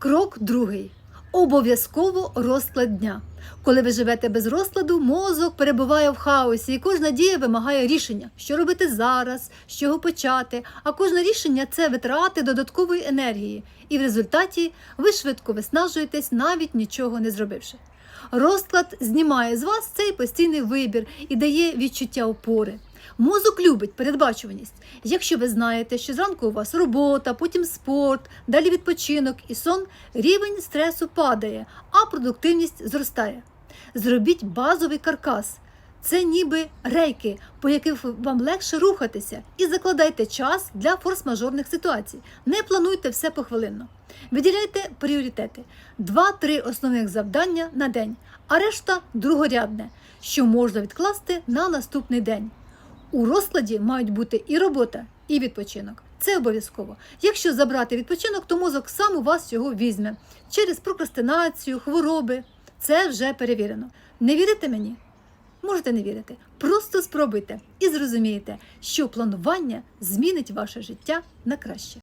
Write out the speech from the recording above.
Крок другий. Обов'язково розклад дня. Коли ви живете без розкладу, мозок перебуває в хаосі, і кожна дія вимагає рішення, що робити зараз, з чого почати. А кожне рішення це витрати додаткової енергії, і в результаті ви швидко виснажуєтесь, навіть нічого не зробивши. Розклад знімає з вас цей постійний вибір і дає відчуття опори. Мозок любить передбачуваність. Якщо ви знаєте, що зранку у вас робота, потім спорт, далі відпочинок і сон, рівень стресу падає, а продуктивність зростає. Зробіть базовий каркас. Це ніби рейки, по яких вам легше рухатися, і закладайте час для форс-мажорних ситуацій. Не плануйте все похвилинно. Виділяйте пріоритети: 2-3 основних завдання на день, а решта другорядне, що можна відкласти на наступний день. У розкладі мають бути і робота, і відпочинок. Це обов'язково. Якщо забрати відпочинок, то мозок сам у вас його візьме через прокрастинацію, хвороби. Це вже перевірено. Не вірите мені? Можете не вірити. Просто спробуйте і зрозумієте, що планування змінить ваше життя на краще.